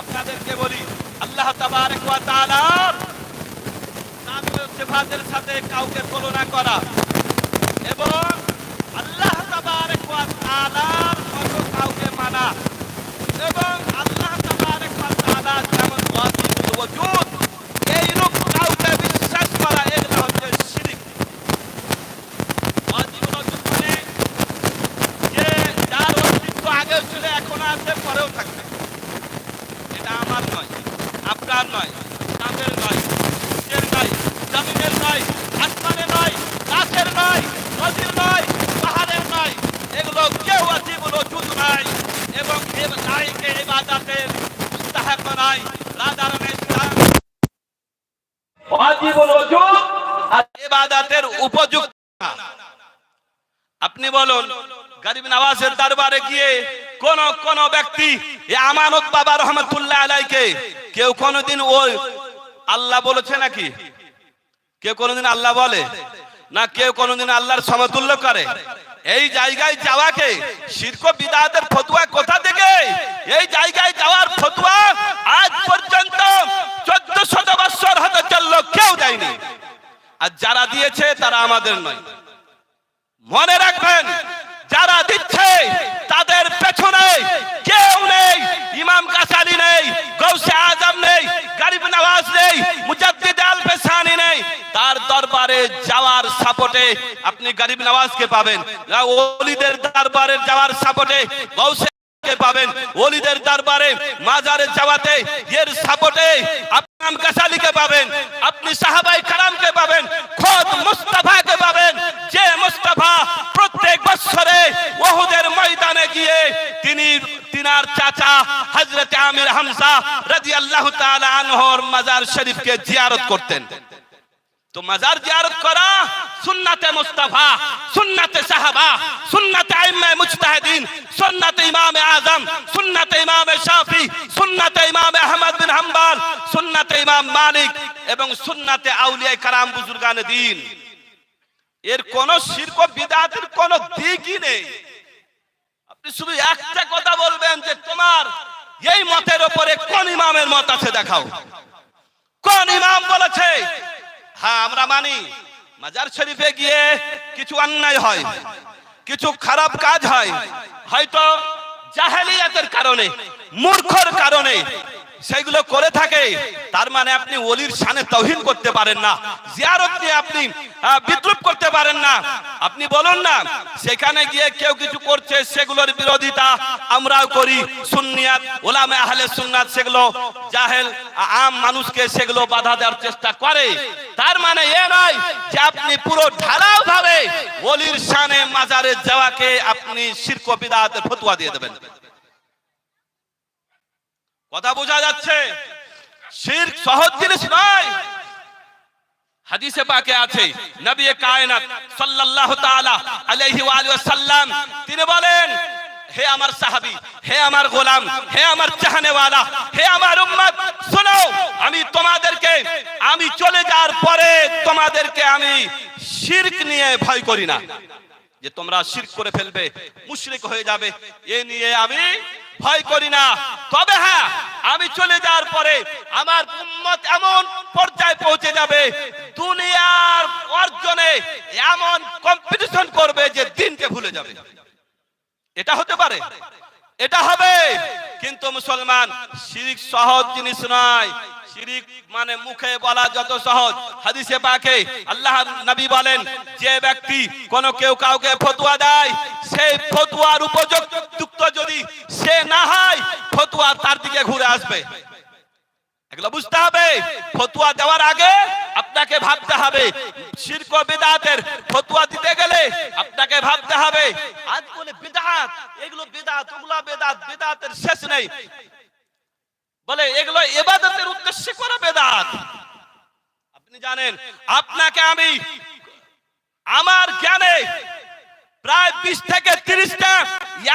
আপনাদেরকে বলি আল্লাহ সাথে কাউকে তুলনা করা এবং আল্লাহ তাবারক ওয়া তাআলার মতো কাউকে মানা এবং আল্লাহ তাবারক ওয়া তাআলা যেমন ওয়াজিবুল ওজুদ এইরূপ কাউকে বিশ্বাস করা এগুলো হচ্ছে শিরিক ওয়াজিবুল ওজুদ মানে যে যার অস্তিত্ব আগেও ছিল এখনও আছে পরেও থাকবে এটা আমার নয় আপনার নয় চাঁদের নয় সূর্যের নয় জমিনের নয় আসমানের নয় গাছের নয় নদীর নয় পাহাড়ের নয় এগুলো কেউ আজিবুল ওজুদ নাই এবং এ ইবাদতের নয় রাধারণ ওয়াজিবুল ওজুদ আর উপযুক্ত। আপনি বলুন গরিব নওয়াজের দরবারে গিয়ে কোন কোন ব্যক্তি আমানত বাবা রহমতুল্লাহ আলাইকে কেউ কোনদিন ওই আল্লাহ বলেছে নাকি? কেউ কোনদিন আল্লাহ বলে? না কেউ কোনদিন আল্লাহর সমতুল্য করে? এই জায়গায় যাওয়াকে শিরক বিদাতের ফতুয়া কোথা থেকে? এই জায়গায় যাওয়ার ফতুয়া আজ পর্যন্ত চোদ্দ শত বৎসর হতে চলল, কেউ দেয়নি। আর যারা দিয়েছে তারা আমাদের নয়। মনে রাখবেন, যারা দিচ্ছে তাদের পেছনে কেউ নেই, ইমাম কাসালি নেই, গৌসে আজম নেই, গরিব নওয়াজ নেই, মুজাদ্দিদ আল পেশানি নেই। তার দরবারে যাওয়ার সাপোর্টে আপনি গরিব নওয়াজকে পাবেন। ওলিদের দরবারে যাওয়ার সাপোর্টে গৌসে পাবেন। ওলিদের দরবারে মাজারে যাওয়াতে এর সাপোর্টে আপনি কাসালিকে পাবেন। আপনি সাহাবাই কারামকে পাবেন। খোদ মুস্তাফাকে পাবেন। যে মুস্তাফা প্রত্যেক বছরে ওহুদের ময়দানে গিয়ে তিনি তিনার চাচা হযরত আমির হামজা রাদিয়াল্লাহু তাআলা আনহুর মাজার শরীফকে জিয়ারত করতেন। তো মাজার জিয়ারত করা সুন্নাতে মুস্তাফা, সুন্নাতে সাহাবা, সুন্নাতে আইম্মে মুজতাহিদিন, সুন্নাতে ইমাম আজম, সুন্নাতে ইমাম শাফি, সুন্নাতে ইমাম আহমদ বিন হাম্বল, সুন্নাতে ইমাম মালিক এবং সুন্নাতে আউলিয়া কারাম বুজুর্গানে দিন। এর কোন শিরক বিদাতের কোন দিকই নেই। আপনি শুধু একটা কথা বলবেন যে তোমার এই মতের উপরে কোন ইমামের মত আছে দেখাও। কোন ইমাম বলেছে হ্যাঁ আমরা মানি। মাজার শরীফে গিয়ে কিছু অন্যায় হয়, কিছু খারাপ কাজ হয়। হয়তো জাহেলিয়াতের কারণে, মূর্খর কারণে সেগুলো করে থাকে, তার মানে আপনি ওলির শানে তহিন করতে পারেন না, জিয়ারত নিয়ে আপনি বিদ্রুপ করতে পারেন না। আপনি বলুন না, সেখানে গিয়ে কেউ কিছু করছে, সেগুলোর বিরোধিতা আমরাও করি, সুন্নিয়াত, ওলামে আহলে সুন্নাত সেগুলো, জাহেল, আম মানুষকে সেগুলো বাধা দেওয়ার চেষ্টা করে। তার মানে এ নয় যে আপনি পুরো ঢালাও ভাবে ওলির শানে মাজারে যাওয়াকে আপনি শিরক বিদাতের ফতোয়া দিয়ে দেবেন। কথা বোঝা যাচ্ছে। শিরক সহজ জিনিস নয়। হাদিসে পাকে আছে, নবী কায়নাত সাল্লাল্লাহু তাআলা আলাইহি ওয়া আলিহি ওয়াসাল্লাম, তিনি বলেন, হে আমার সাহাবী, হে আমার গোলাম, হে আমার চাহনেওয়ালা, হে আমার উম্মত, শোনো, আমি তোমাদেরকে, আমি চলে যাওয়ার পরে তোমাদেরকে আমি শিরক নিয়ে ভয় করি না। যে তোমরা শির করে ফেলবে, মুশরিক হয়ে যাবে। এ নিয়ে আমি ভয় করি না। তবে হ্যাঁ আমি চলে যাওয়ার পরে আমার উম্মত এমন পর্যায়ে পৌঁছে যাবে, দুনিয়ার অর্জনে এমন কম্পিটিশন করবে যে দিনকে ভুলে যাবে। এটা হতে পারে? এটা হবে। কিন্তু মুসলমান, শিরিক সহজ জিনিস নয়। শিরিক মানে মুখে বলা যত সহজ। হাদিসে পাকে আল্লাহ নবী বলেন, যে ব্যক্তি কোন কেউ কাউকে ফতুয়া দেয় সেই ফতুয়ার উপযুক্ত যদি সে না হয়, ফতুয়া তার দিকে ঘুরে আসবে। এগুলো বুঝতে হবে। ফতুয়া দেওয়ার আগে আপনাকে ভাবতে হবে, শিরক বেদাতের ফতুয়া দিতে গেলে আপনাকে ভাবতে হবে, আজ বলে বেদাত, এগুলো বেদাত, ওগুলো বেদাত, বেদাতের শেষ নেই। বলে এগুলো এবাদতের উদ্দেশ্যে করা বেদাত। আপনি জানেন, আপনাকে আমি, আমার জ্ঞানে প্রায় বিশ থেকে তিরিশটা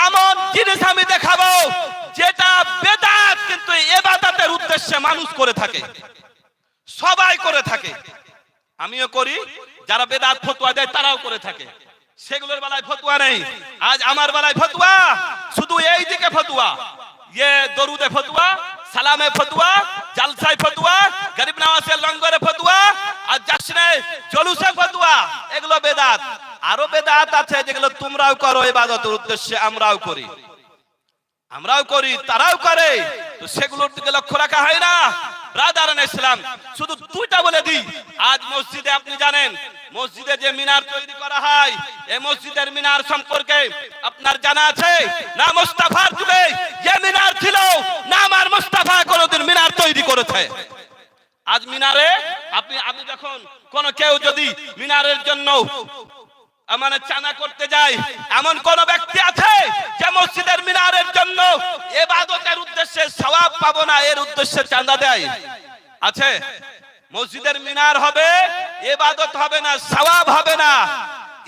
এমন জিনিস আমি দেখাবো, যেটা বেদাত কিন্তু এবাদাতের উদ্দেশ্যে মানুষ করে থাকে। সবাই করে থাকে। আমিও করি, যারা বেদাত ফতুয়া দেয় তারাও করে থাকে। সেগুলোর বেলায় ফতুয়া নেই। আজ আমার বেলায় ফতুয়া, শুধু এই দিকে ফতুয়া। ইয়ে দরুদে ফতুয়া, সালামে ফতুয়া, জালসায় ফতুয়া, গরিব নওয়াজের লঙ্গরে ফতুয়া, আর জাসনে জলুসে ফতোয়া, এগুলো বেদাত। আরও বেদাত আছে যেগুলো তোমরাও করো, ইবাদতের উদ্দেশ্যে আমরাও করি। আমরাও করি, তারাও করে, তো সেগুলোর দিকে লক্ষ্য রাখা হয় না। ব্রাদার ইসলাম শুধু দুইটা বলে দিই। আজ মসজিদে আপনি জানেন, মসজিদে যে মিনার তৈরি করা হয়, এই মসজিদের মিনার সম্পর্কে আপনার জানা আছে? না মোস্তাফার যুগে যে মিনার ছিল, না আমার মোস্তাফা কোনোদিন মিনার তৈরি করেছে। আজ মিনারে আপনি আপনি যখন কোন কেউ যদি মিনারের জন্য মানে চানা করতে যায় এমন কোন ব্যক্তি আছে যে মসজিদের মিনারের জন্য এবাদতের উদ্দেশ্যে সওয়াব পাবো না, এর উদ্দেশ্যে চাঁদা দেয়? আছে? মসজিদের মিনার হবে, এবাদত হবে না, সওয়াব হবে না।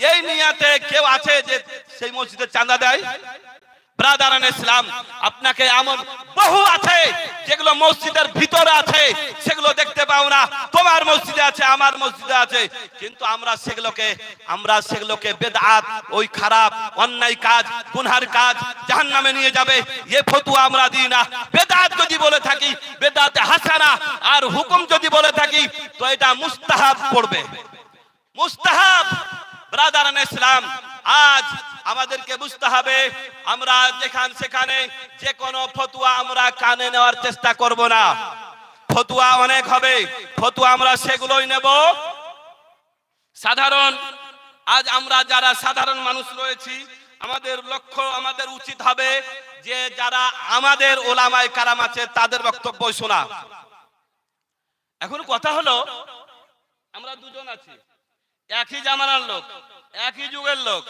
এই নিয়াতে কেউ আছে যে সেই মসজিদের চাঁদা দেয়? ব্রাদারান ইসলাম আপনাকে এমন বহু আছে যেগুলো মসজিদের ভিতরে আছে, সেগুলো দেখতে পাও না। তোমার মসজিদে আছে, আমার মসজিদে আছে। কিন্তু আমরা সেগুলোকে আমরা সেগুলোকে বেদাত, ওই খারাপ, অন্যায় কাজ, গুনহার কাজ জাহান্নামে নিয়ে যাবে। এ ফতুয়া আমরা দিই না। বেদাত যদি বলে থাকি, বেদাতে হাসানা, আর হুকুম যদি বলে থাকি, তো এটা মুস্তাহাব পড়বে। মুস্তাহাব ব্রাদারান ইসলাম আজ আমাদেরকে বুঝতে হবে, আমরা যেখান সেখানে যে কোনো ফতুয়া আমরা কানে নেওয়ার চেষ্টা করব না। ফতুয়া অনেক হবে, ফতুয়া আমরা সেগুলোই নেব। সাধারণ, আজ আমরা যারা সাধারণ মানুষ রয়েছি, আমাদের লক্ষ্য আমাদের উচিত হবে যে যারা আমাদের ওলামায় কারাম আছে, তাদের বক্তব্য শোনা। এখন কথা হলো, আমরা দুজন আছি। একই জামানার লোক, একই যুগের লোক।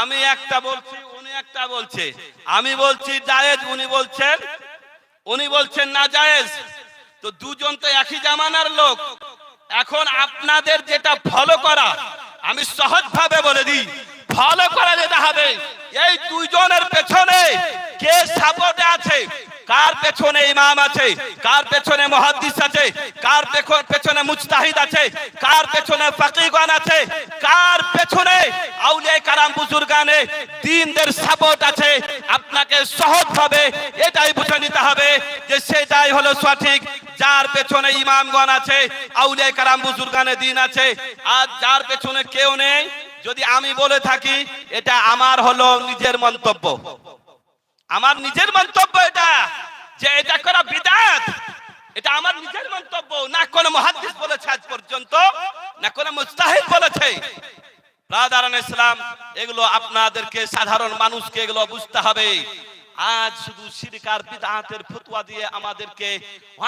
আমি একটা বলছি, উনি একটা বলছে। আমি বলছি, জায়েজ, উনি বলছেন উনি বলছেন না জায়েজ। তো দুজন তো একই জামানার লোক। এখন আপনাদের যেটা ফলো করা, আমি সহজ ভাবে বলে দিই, ফলো করা যেটা হবে। এই দুইজনের পেছনে কে সাপোর্টে আছে? কার পেছনে ইমাম আছে? কার পেছনে মুহাদ্দিস আছে? কার পেছনে মুস্তাহিদ আছে? কার পেছনে ফাকিহগণ আছে? কার পেছনে আউলিয়া কারাম বুজুর্গানে দিনদের সাপোর্ট আছে? আপনাকে সহজ ভাবে এটাই বুঝে নিতে হবে যে সেটাই হলো সঠিক। যার পেছনে ইমামগণ আছে আউলিয়া কারাম বুজুর্গানে দিন আছে। আর যার পেছনে কেউ নেই, যদি আমি বলে থাকি, এটা আমার হলো নিজের মন্তব্য। আমার নিজের মন্তব্য এটা, যে এটা করা বিদাত। এটা আমার নিজের মন্তব্য, না কোন মহাদ্দিস বলেছে আজ পর্যন্ত, না কোন মুস্তাহিদ বলেছে। ব্রাদারান ইসলাম এগুলো আপনাদেরকে সাধারণ মানুষকে এগুলো বুঝতে হবে। আজ শুধু শিরকার বিদাতের ফতোয়া দিয়ে আমাদেরকে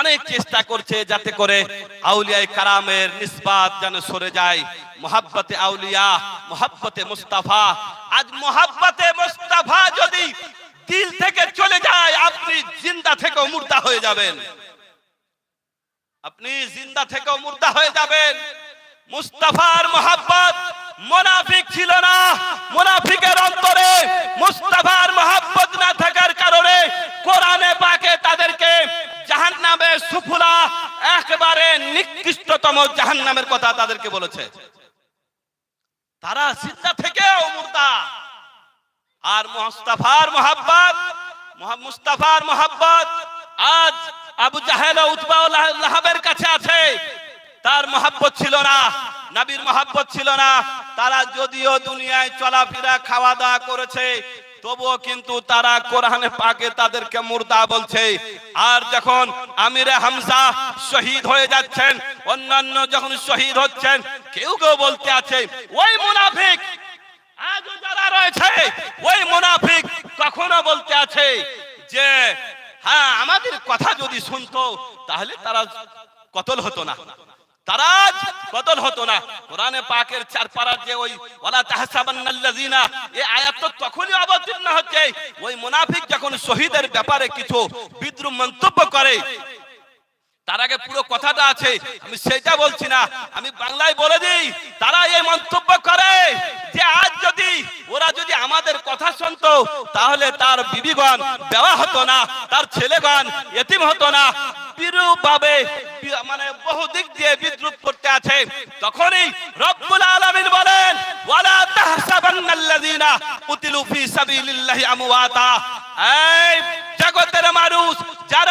অনেক চেষ্টা করছে যাতে করে আউলিয়ায়ে কারামের নিসবাত যেন সরে যায়। মোহাব্বতে আউলিয়া, মোহাব্বতে মুস্তাফা। আজ মোহাব্বতে মুস্তাফা যদি দিল থেকে চলে যায়, আপনি জিন্দা থেকেও মুর্দা হয়ে যাবেন। আপনি জিন্দা থেকেও মুর্দা হয়ে যাবেন। মুস্তাফার মোহাব্বত মুনাফিক ছিল না, মুনাফিকের অন্তরে মুস্তাফার মোহাব্বত না থাকার কারণে কোরআনে পাকে তাদেরকে জাহান্নামে সুফুলা একেবারে নিকৃষ্টতম জাহান্নামের কথা তাদেরকে বলেছে। তারা জিন্দা থেকেও মুর্দা। আর মুস্তাফার মোহাব্বত মুস্তাফার মোহাব্বত আজ আবু জাহেল উতবা লাহাবের কাছে আছে। তার মোহাব্বত ছিল না, নবীর মোহাব্বত ছিল না। তারা যদিও দুনিয়ায় চলাফেরা খাওয়া দাওয়া করেছে, তবুও কিন্তু তারা কোরআনে পাকে তাদেরকে মুর্দা বলছে। আর যখন আমিরে হামজা শহীদ হয়ে যাচ্ছেন, অন্যান্য যখন শহীদ হচ্ছেন, কেউ কেউ বলতে আছে, ওই মুনাফিক আজও যারা রয়েছে, ওই মুনাফিক কখনো বলতে আছে যে হ্যাঁ আমাদের কথা যদি শুনতো, তাহলে তারা কতল হতো না। তারা কতল হতো না। পাকের হচ্ছে। ওই মুনাফিক যখন শহীদের ব্যাপারে কিছু বিদ্রুপ মন্তব্য করে তার আগে পুরো কথাটা আছে। আমি সেটা বলছি না। আমি বাংলায় বলে দিই তারা এই মন্তব্য করে যে আজ যদি ওরা যদি আমাদের কথা শুনতো, তাহলে তার বিবিগণ দেওয়া হতো না, তার ছেলেগণ এতিম হতো না। বিরূপভাবে মানে বহু দিক দিয়ে বিদ্রুপ করতে আছে। তখনই রব্বুল আলামিন বলেন, ওয়ালা তাহসাবান্নাল্লাযিনা কুতিলু সাবিলিল্লাহি আমওয়াতা। এই জগতের মানুষ, যারা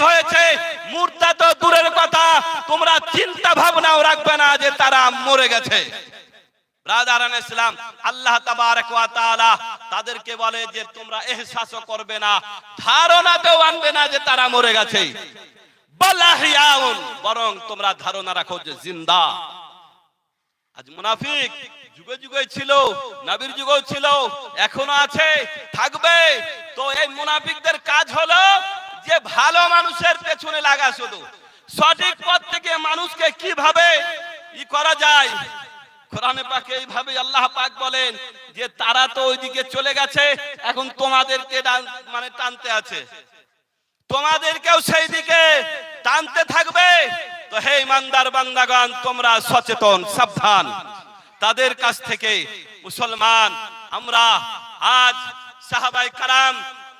শহীদ হয়েছে। মূর্তা তো দূরের কথা। তোমরা চিন্তা ভাবনাও রাখবে না যে তারা মরে গেছে। আল্লাহ তাদেরকে বলে যে তোমরা করবে না ধারণাতেও আনবে না যে তারা মরে গেছে। বরং তোমরা ধারণা রাখো যে জিন্দা। আজ মুনাফিক যুগে যুগে ছিল, নাবির যুগেও ছিল, এখনও আছে, থাকবে। তো এই মুনাফিকদের কাজ হলো যে ভালো মানুষের পেছনে লাগা শুধু। সঠিক পথ থেকে মানুষকে কীভাবে ই করা যায়? কোরআনে পাকে এইভাবে আল্লাহ পাক বলেন যে, তারা তো ওইদিকে চলে গেছে, এখন তোমাদেরকে মানে টানতে আছে। তোমাদেরকেও সেই দিকে টানতে থাকবে। তো হে ইমানদার বান্দাগণ, তোমরা সচেতন, সাবধান। তাদের কাছ থেকে মুসলমান, আমরা আজ সাহাবাই কারাম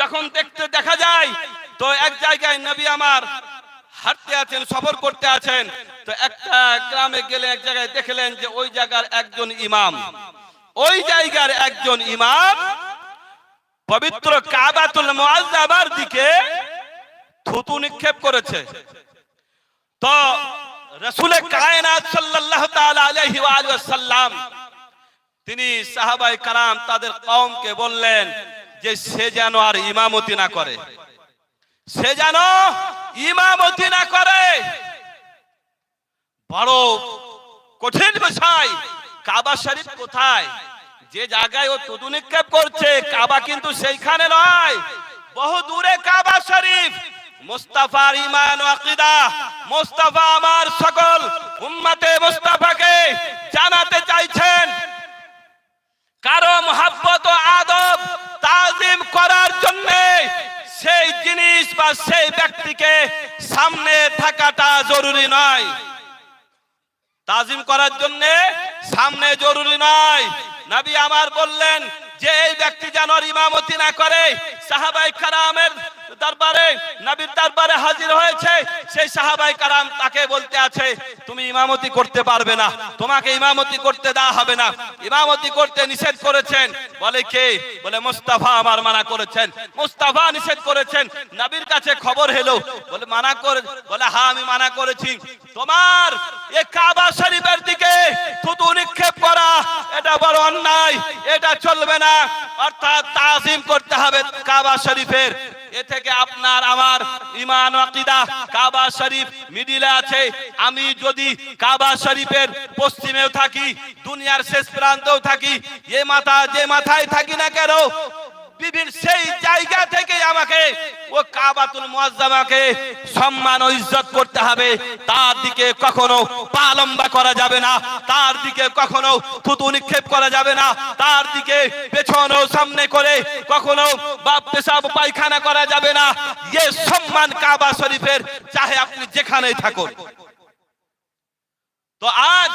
যখন দেখতে দেখা যায়, তো এক জায়গায় নবী আমার হাঁটতে আছেন, সফর করতে আছেন, তো একটা গ্রামে গেলে এক জায়গায় দেখলেন যে ওই জায়গার একজন ইমাম। ওই জায়গার একজন ইমাম পবিত্র কাবাতুল মুআজ্জাবার দিকে থুতু নিক্ষেপ করেছে। তো রাসূলে কায়নাত সাল্লাল্লাহু তাআলা আলাইহি ওয়া আলিহি ওয়াসাল্লাম, তিনি সাহাবাই কারাম তাদের কওমকে বললেন যে সে যেন আর ইমামতি না করে। সে যেন ইমামতি না করে। বড় কঠিন বিষয়, কাবা শরীফ কোথায়? যে জায়গায় ও তুদু নিক্ষেপ করছে, কাবা কিন্তু সেইখানে নয়। বহু দূরে কাবা শরীফ। মুস্তাফার ইমান আকীদা, মুস্তাফা আমার সকল উম্মতে মুস্তাফাকে জানাতে চাইছেন কারও মহাব্বত ও আদব তাজিম করার জন্য সেই জিনিস বা সেই ব্যক্তিকে সামনে থাকাটা জরুরি নয়। তাজিম করার জন্য সামনে জরুরি নয়। নবী আমার বললেন, যে এই ব্যক্তি যেন ইমামতি না করে সাহাবাই কারামের দরবারে, নবীর দরবারে হাজির হয়েছে। সেই সাহাবাই কারাম তাকে বলতে আছে, তুমি ইমামতি করতে পারবে না। তোমাকে ইমামতি করতে দেওয়া হবে না। ইমামতি করতে নিষেধ করেছেন। বলে কে? বলে মুস্তাফা আমার মানা করেছেন। মুস্তাফা নিষেধ করেছেন। নবীর কাছে খবর হেলো বলে, মানা করে বলে হ্যাঁ আমি মানা করেছি। তোমার এ কাবা শরীফের দিকে না, অর্থাৎ তাজিম করতে হবে কাবা শরীফের। এ থেকে আপনার আমার ইমান আকিদা কাবা শরীফ মিডিলে আছে। আমি যদি কাবা শরীফের পশ্চিমেও থাকি, দুনিয়ার শেষ প্রান্তেও থাকি, এ মাথা যে মাথায় থাকি না কেন বিভিন্ন সেই জায়গা থেকে আমাকে, ও কাবাতুল মুআজ্জামাকে সম্মান ও ইজ্জত করতে হবে। তার দিকে কখনো পা লম্বা করা যাবে না, তার দিকে কখনো থুতু নিক্ষেপ করা যাবে না, তার দিকে পেছন ও সামনে করে কখনো বাপ পেশাব পায়খানা করা যাবে না। এ সম্মান কাবা শরীফের, চাহে আপনি যেখানেই থাকুন। তো আজ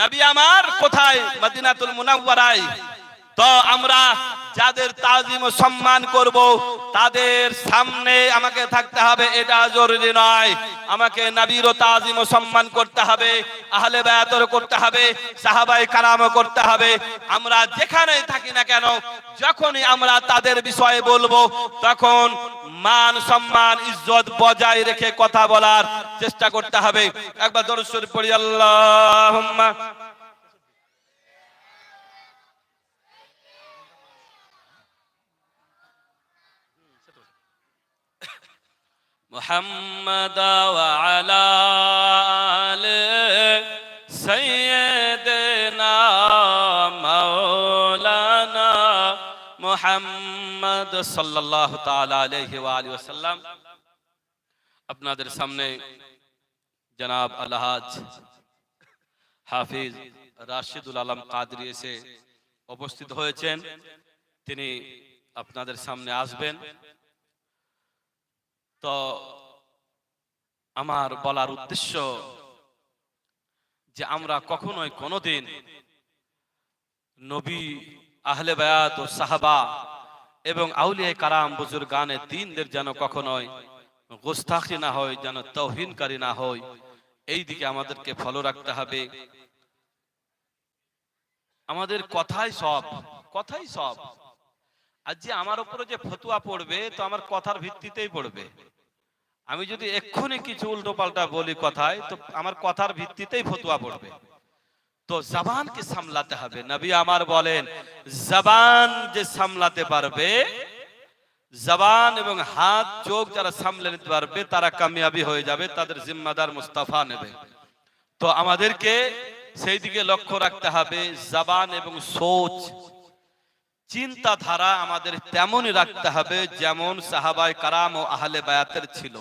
নবী আমার কোথায়? মদিনাতুল মুনাওয়ারায়। তো আমরা যাদের তাজিম সম্মান করব, তাদের সামনে আমাকে থাকতে হবে, এটা জরুরি নয়। আমাকে নবীর ও তাজিম সম্মান করতে হবে, আহলে বায়াতর করতে হবে সাহাবাই কারামও করতে হবে। আমরা যেখানেই থাকি না কেন, যখনই আমরা তাদের বিষয়ে বলব, তখন মান, সম্মান, ইজ্জত বজায় রেখে কথা বলার চেষ্টা করতে হবে। একবার দরুদ পড়ি, আল্লাহুম্মা। محمد وعلى آل سيدنا مولانا محمد সাল্লাল্লাহু তাআলা আলাইহি ওয়া আলিহি ওয়াসাল্লাম আপনাদের সামনে জনাব আলহাজ হাফিজ রাশিদুল আলম কাদরি এসে উপস্থিত হয়েছেন তিনি আপনাদের সামনে আসবেন তো আমার বলার উদ্দেশ্য যে আমরা কখনোই কোনোদিন নবী, আহলে বায়াত ও সাহাবা এবং আউলিয়া কারাম বুজুর্গানে দিনদের যেন কখনোই গোস্তাখি না হয়, যেন তৌহিনকারী না হয়, এই দিকে আমাদেরকে ফলো রাখতে হবে। আমাদের কথাই সব কথাই সব। আর যে আমার উপরে যে ফতুয়া পড়বে, তো আমার কথার ভিত্তিতেই পড়বে। আমি যদি এক্ষুনি কিছু উল্টো পাল্টা বলি কথায়, তো আমার কথার ভিত্তিতেই ফতুয়া পড়বে। তো জবানকে সামলাতে হবে। নবী আমার বলেন, জবান যে সামলাতে পারবে, জবান এবং হাত, চোখ যারা সামলে নিতে পারবে, তারা কামিয়াবি হয়ে যাবে, তাদের জিম্মাদার মুস্তাফা নেবে। তো আমাদেরকে সেই দিকে লক্ষ্য রাখতে হবে, জবান এবং সোচ চিন্তাধারা আমাদের তেমনই রাখতে হবে যেমন সাহাবাই কারাম ও আহলে বায়াতের ছিল।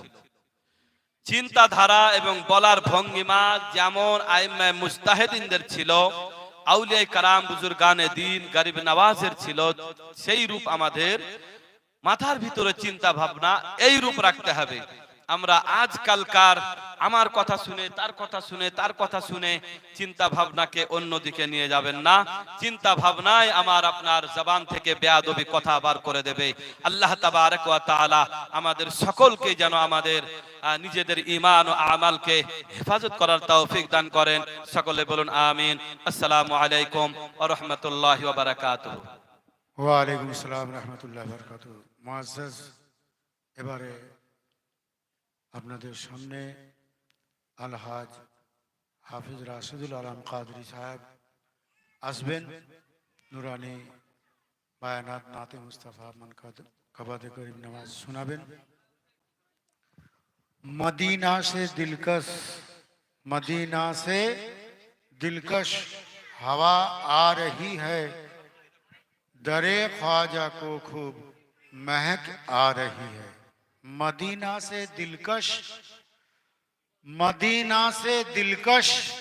চিন্তাধারা এবং বলার ভঙ্গিমা যেমন আইমায় মুস্তাহেদিনদের ছিল আউলিয়াই কারাম বুজুর্গানে দিন গরিব নওয়াজের ছিল, সেই রূপ আমাদের মাথার ভিতরে চিন্তা ভাবনা এই রূপ রাখতে হবে। আমরা আজকালকার আমার কথা শুনে, তার কথা শুনে, তার কথা শুনে চিন্তা ভাবনাকে অন্যদিকে নিয়ে যাবেন না। চিন্তা ভাবনায় আমার আপনার জবান থেকে বেয়াদবি কথা বার করে দেবে। আল্লাহ তাবারক আমাদের সকলকে যেন আমাদের নিজেদের ইমান ও আমালকে হেফাজত করার তৌফিক দান করেন। সকলে বলুন আমিন। আসসালামু আলাইকুম ওয়া রাহমাতুল্লাহি ওয়া আসসালাম রহমতুল্লাহ বরকাত এবারে আপনাদের সামনে আলহাজ হাফিজ রাশিদুল আলম কাদরি সাহেব আসবেন নুরানি বায়ানাত নাতে মুস্তাফা মান কবাদে করিম নামাজ শোনাবেন मदीना से दिलकश मदीना से दिलकश हवा आ रही है दरे ख्वाजा को खूब महक आ रही है मदीना से दिलकश, मदीना से दिलकश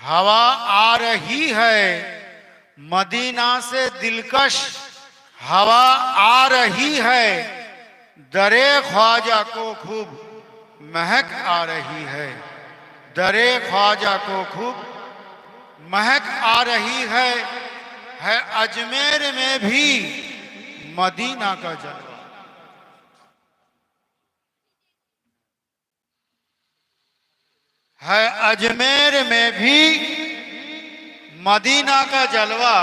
हवा आ रही है। मदीना से दिलकश हवा आ रही है। दरे ख्वाजा को खूब महक आ रही है। दरे ख्वाजा को खूब महक आ रही है। है अजमेर में भी मदीना का जलवा है अजमेर में भी मदीना का जलवा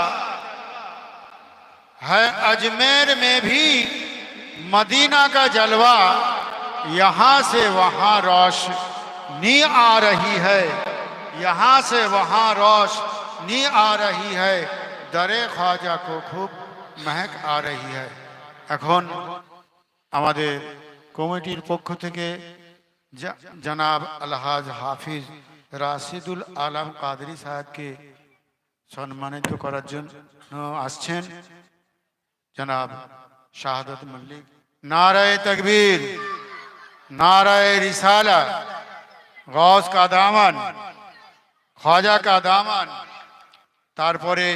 है अजमेर में भी मदीना का जलवा यहाँ से वहाँ रोशनी आ रही है यहाँ से वहाँ रोशनी आ रही है दरे ख्वाजा को खूब महक आ रही है এখন আমাদের কমিটির পক্ষ থেকে জা- জনাব আলহাজ হাফিজ রাশিদুল আলম কাদরি সাহেবকে সম্মানিত করার জন্য আসছেন জনাব শাহাদত মল্লিক নারায় তকবীর नाराय रिसाला গস কা দামান খাজা কা দামান তারপরে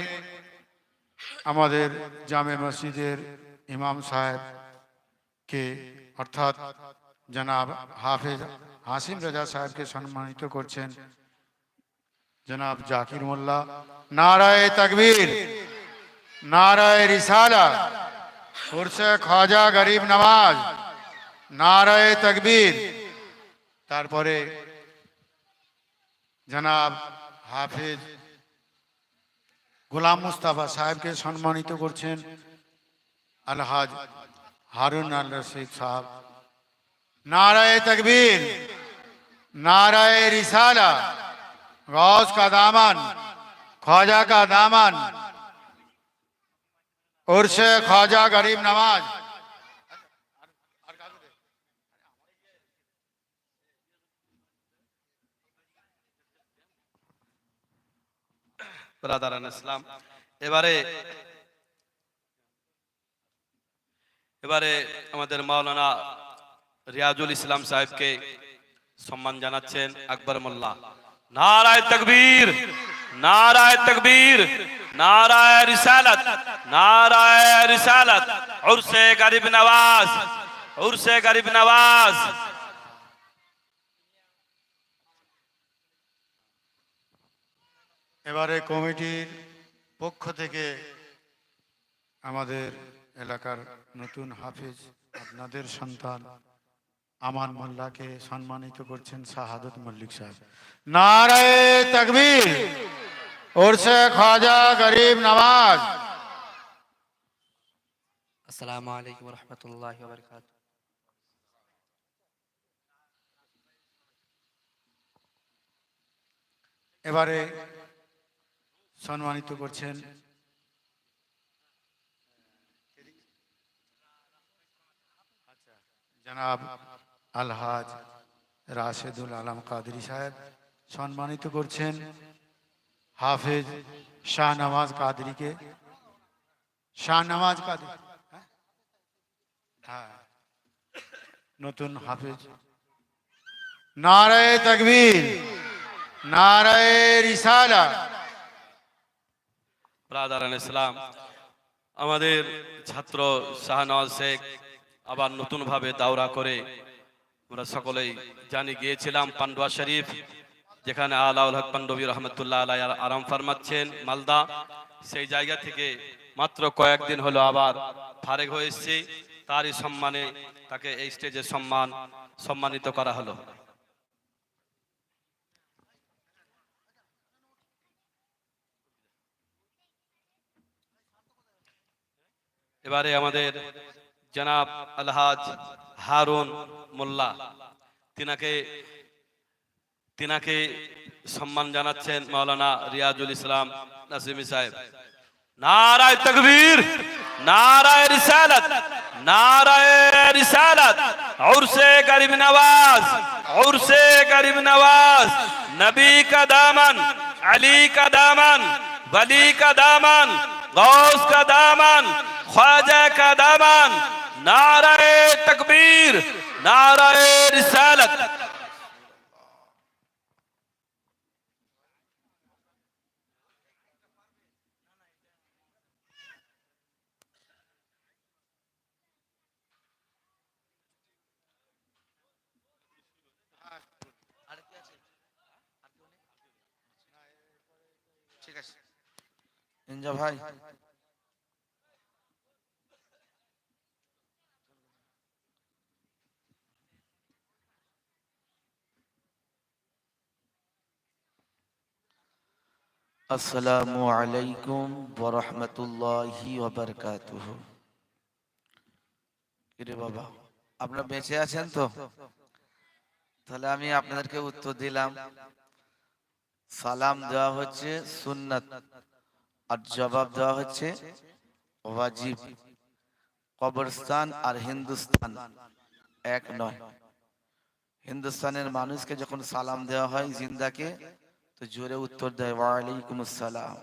আমাদের জামে মসজিদের ইমাম সাহেব কে অর্থাৎ জনাব হাফেজ হাসিম রাজা সাহেবকে সম্মানিত করছেন। জনাব জাকির মোল্লা, নারায় তকবীর, নারায় রিসালা ফুরসে খাজা গরিব নওয়াজ, নারায় তকবীর। তারপরে জনাব হাফিজ গোলাম মুস্তাফা সাহেবকে সম্মানিত করছেন। আলহাজ হারুন আল রশিদ সাহেব। নারায় তকবীর नाराय रिसाला गौस का दामन ख्वाजा का दामन उर्स ख्वाजा गरीब नवाज ব্রাদারান ইসলাম এবারে এবারে আমাদের মাওলানা রিয়াজুল ইসলাম সাহেবকে সম্মান জানাচ্ছেন আকবর মোল্লা। নারায় তকবীর নারায় তকবীর, নারায় রিসালাত নারায় রিসালাত। উরসে গরিব নওয়াজ, উরসে গরিব নওয়াজ। এবারে কমিটির পক্ষ থেকে আমাদের এলাকার নতুন হাফিজ, আপনাদের সন্তান আমান মোল্লাকে সম্মানিত করছেন শাহাদত মল্লিক সাহেব। নারায় তকবীর। উর্সে খ্বাজা গরিব নওয়াজ আসসালামু আলাইকুম রহমতুল্লাহ বরকাত এবারে সম্মানিত করছেন জনাব আলহাজ রাশেদুল আলম কাদরি সাহেব সম্মানিত করছেন হাফেজ শাহনওয়াজ কাদরিকে। শাহনওয়াজ কাদরি হ্যাঁ? হ্যাঁ। নতুন হাফেজ। নারায় তকবীর, নারায় রিসালা। ব্রাদারান ইসলাম আমাদের ছাত্র শাহনওয়াজ শেখ আবার নতুন ভাবে দাওরা করে আমরা সকলেই জানি, গিয়েছিলাম পান্ডুয়া শরীফ, যেখানে আলাউল হক পান্ডবী রহমতুল্লাহ আলাই আরাম ফারমাচ্ছেন, মালদা। সেই জায়গা থেকে মাত্র কয়েকদিন হলো আবার ফারেক হয়ে এসেছি। তারই সম্মানে তাকে এই স্টেজে সম্মান, সম্মানিত করা হলো। এবারে আমাদের জনাব আলহাজ হারুন মোল্লা তিনাকে তিনাকে সম্মান জানাচ্ছেন মাওলানা রিয়াজুল ইসলাম নাসিমি সাহেব নারায় তকবীর নারায় রিসালাত নারায় রিসালাত উরসে গরিব নওয়াজ উরসে গরিব নওয়াজ নবী का दामन अली का दामन वली का दामन गौस का दामन ख्वाजा का दामन নারায় তকবীর নারায় রিসালত। ঠিক আছে। ভাই। আসসালামু আলাইকুম কিরে বাবা, আপনারা বেঁচে আছেন তো? তাহলে আমি আপনাদেরকে উত্তর দিলাম, সালাম দেওয়া হচ্ছে সুন্নাত, আর জবাব দেওয়া হচ্ছে ওয়াজিব, কবরস্থান আর হিন্দুস্তান এক নয়। হিন্দুস্তানের মানুষকে যখন সালাম দেওয়া হয় জিন্দাকে তো জোরে উত্তর দেয়, ওয়ালাইকুম আসসালাম।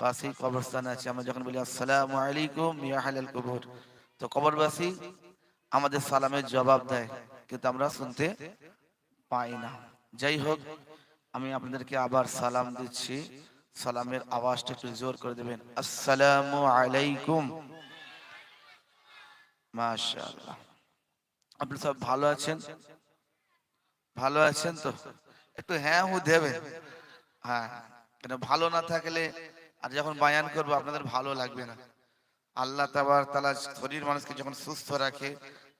পাশেই কবরস্থান আছে, আমরা যখন বলি, আসসালামু আলাইকুম ইয়া হালাল কবর। তো কবরবাসী আমাদের সালামের জবাব দেয়, কিন্তু আমরা শুনতে পাই না। যাই হোক, আমি আপনাদেরকে আবার সালাম দিচ্ছি। সালামের আওয়াজটা একটু জোর করে দেবেন। আসসালামু আলাইকুম। মাশাআল্লাহ। আপনি সব ভালো আছেন? ভালো আছেন তো? একটু হ্যাঁ হু দেবেন। হ্যাঁ কেন ভালো না থাকলে আর যখন বায়ান করব আপনাদের ভালো লাগবে না। আল্লাহ তাবার তালা শরীর মানুষকে যখন সুস্থ রাখে